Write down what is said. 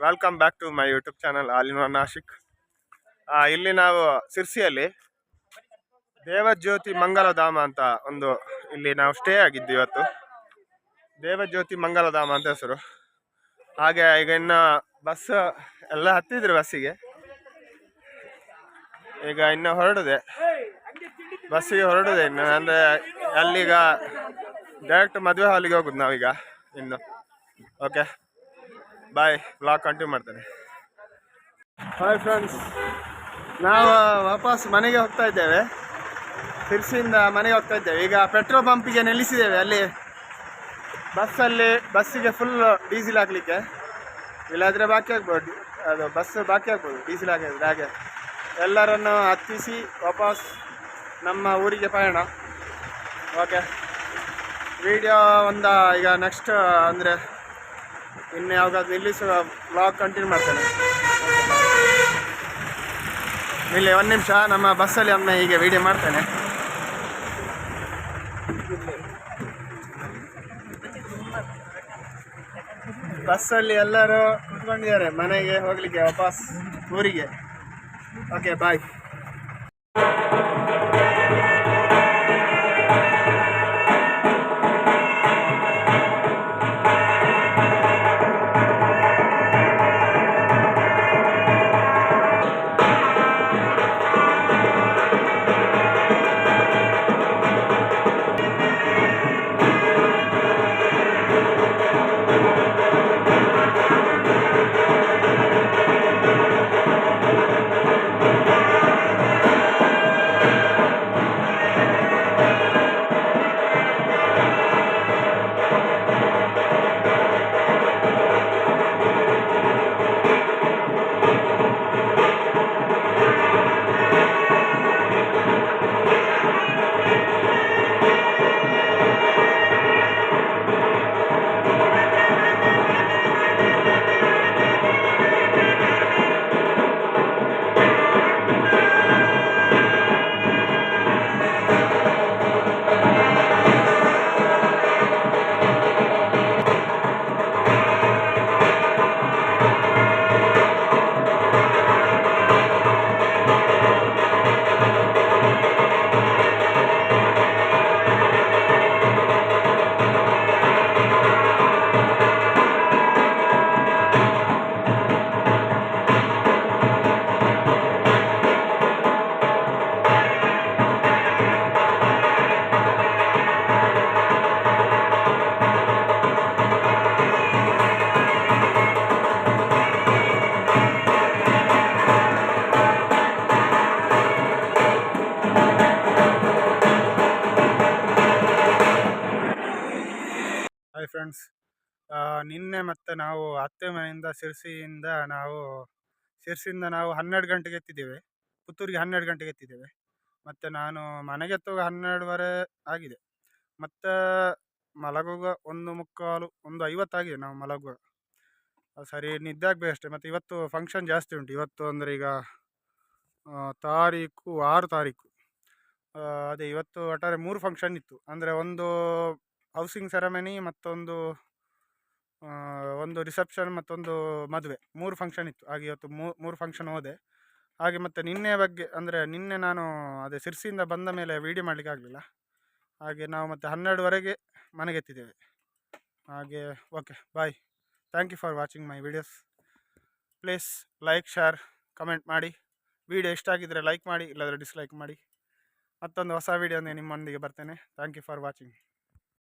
Welcome back to my YouTube channel ಆಲಿನ Nashik ಆ, ಇಲ್ಲಿ ನಾವು ಸಿರ್ಸಿಯಲ್ಲಿ ದೇವಜ್ಯೋತಿ ಮಂಗಲಧಾಮ ಅಂತ ಒಂದು ಇಲ್ಲಿ ನಾವು ಸ್ಟೇ ಆಗಿದ್ದು ಇವತ್ತು. ದೇವಜ್ಯೋತಿ ಮಂಗಲಧಾಮ ಅಂತ ಹೆಸರು. ಹಾಗೆ ಈಗ ಇನ್ನು ಬಸ್ ಎಲ್ಲ ಹತ್ತಿದ್ರು ಬಸ್ಸಿಗೆ ಈಗ ಇನ್ನು ಹೊರಡಿದೆ. ಬಸ್ಸಿಗೆ ಹೊರಡಿದೆ ಇನ್ನು. ಅಂದರೆ ಅಲ್ಲಿಗ ಡೈರೆಕ್ಟ್ ಮದುವೆ ಹಾಲಿಗೆ ಹೋಗುದು ನಾವೀಗ ಇನ್ನು. ಓಕೆ ಬಾಯ್ ಬ್ಲಾಗ್ ಕಂಟಿನ್ಯೂ ಮಾಡ್ತೇನೆ. ಹಾಯ್ ಫ್ರೆಂಡ್ಸ್ ನಾವು ವಾಪಸ್ ಮನೆಗೆ ಹೋಗ್ತಾ ಇದ್ದೇವೆ. ತಿರ್ಸಿಯಿಂದ ಮನೆಗೆ ಹೋಗ್ತಾ ಇದ್ದೇವೆ. ಈಗ ಪೆಟ್ರೋಲ್ ಪಂಪಿಗೆ ನಿಲ್ಲಿಸಿದ್ದೇವೆ ಅಲ್ಲಿ. ಬಸ್ಸಲ್ಲಿ ಬಸ್ಸಿಗೆ ಫುಲ್ ಡೀಸೆಲ್ ಹಾಕ್ಲಿಕ್ಕೆ. ಇಲ್ಲಾದರೆ ಬಾಕಿ ಆಗ್ಬೋದು. ಅದು ಬಸ್ ಬಾಕಿ ಆಗ್ಬೋದು ಡೀಸೆಲ್ ಹಾಕಿದ್ರೆ ಹಾಗೆ. ಎಲ್ಲರನ್ನು ಹತ್ತಿಸಿ ವಾಪಸ್ ನಮ್ಮ ಊರಿಗೆ ಪಯಣ. ಓಕೆ ವಿಡಿಯೋ ಒಂದು ಈಗ ನೆಕ್ಸ್ಟ್ ಅಂದರೆ ಇನ್ನು ಯಾವಾಗಾದ್ರೂ ಇಲ್ಲಿ ಸಹ ಬ್ಲಾಗ್ ಕಂಟಿನ್ಯೂ ಮಾಡ್ತೇನೆ. ಇಲ್ಲಿ ಒಂದು ನಿಮಿಷ, ನಮ್ಮ ಬಸ್ಸಲ್ಲಿ ಒಮ್ಮೆ ಹೀಗೆ ವಿಡಿಯೋ ಮಾಡ್ತೇನೆ. ಬಸ್ಸಲ್ಲಿ ಎಲ್ಲರೂ ಕುತ್ಕೊಂಡಿದ್ದಾರೆ, ಮನೆಗೆ ಹೋಗ್ಲಿಕ್ಕೆ ವಾಪಸ್, ಊರಿಗೆ. ಓಕೆ ಬಾಯ್ ಫ್ರೆಂಡ್ಸ್ ನಿನ್ನೆ ಮತ್ತೆ ನಾವು ಅತ್ತೆ ಮನೆಯಿಂದ ಸಿರ್ಸಿಯಿಂದ ನಾವು ಸಿರ್ಸಿಯಿಂದ ನಾವು ಹನ್ನೆರಡು ಗಂಟೆಗೆ ಎತ್ತಿದ್ದೇವೆ. ಪುತ್ತೂರಿಗೆ ಹನ್ನೆರಡು ಗಂಟೆಗೆ ಎತ್ತಿದ್ದೇವೆ. ಮತ್ತು ನಾನು ಮನೆಗೆ ಎತ್ತುವಾಗ ಹನ್ನೆರಡುವರೆ ಆಗಿದೆ. ಮತ್ತು ಮಲಗುವಾಗ ಒಂದು ಮುಕ್ಕಾಲು, ಒಂದು ಐವತ್ತಾಗಿದೆ ನಾವು ಮಲಗುವಾಗ. ಸರಿ, ನಿದ್ದೆ ಆಗಬೇಕು ಅಷ್ಟೇ ಮತ್ತು ಇವತ್ತು ಫಂಕ್ಷನ್ ಜಾಸ್ತಿ ಉಂಟು. ಇವತ್ತು ಅಂದರೆ ಈಗ ತಾರೀಕು, ಆರು ತಾರೀಕು. ಅದೇ, ಇವತ್ತು ಒಟ್ಟಾರೆ ಮೂರು ಫಂಕ್ಷನ್ ಇತ್ತು. ಅಂದರೆ ಒಂದು ಹೌಸಿಂಗ್ ಸೆರೆಮನಿ ಮತ್ತೊಂದು ಒಂದು ರಿಸೆಪ್ಷನ್ ಮತ್ತೊಂದು ಮದುವೆ. ಮೂರು ಫಂಕ್ಷನ್ ಇತ್ತು. ಹಾಗೆ ಇವತ್ತು ಮೂರು ಫಂಕ್ಷನ್ ಹೋದೆ. ಹಾಗೆ ಮತ್ತು ನಿನ್ನೆ ಬಗ್ಗೆ, ಅಂದರೆ ನಿನ್ನೆ ನಾನು ಅದೇ ಸಿರ್ಸಿಯಿಂದ ಬಂದ ಮೇಲೆ ವೀಡಿಯೋ ಮಾಡಲಿಕ್ಕೆ ಆಗಲಿಲ್ಲ. ಹಾಗೆ ನಾವು ಮತ್ತೆ ಹನ್ನೆರಡುವರೆಗೆ ಮನೆಗೆ ಎತ್ತಿದ್ದೇವೆ. ಹಾಗೆ okay bye thank you for watching my videos please like share comment ಮಾಡಿ. ವಿಡಿಯೋ ಇಷ್ಟ ಆಗಿದ್ದರೆ ಲೈಕ್ ಮಾಡಿ, ಇಲ್ಲಾದರೆ ಡಿಸ್ಲೈಕ್ ಮಾಡಿ. ಮತ್ತೊಂದು ಹೊಸ ವೀಡಿಯೋನೇ ನಿಮ್ಮೊಂದಿಗೆ ಬರ್ತೇನೆ. Thank you for watching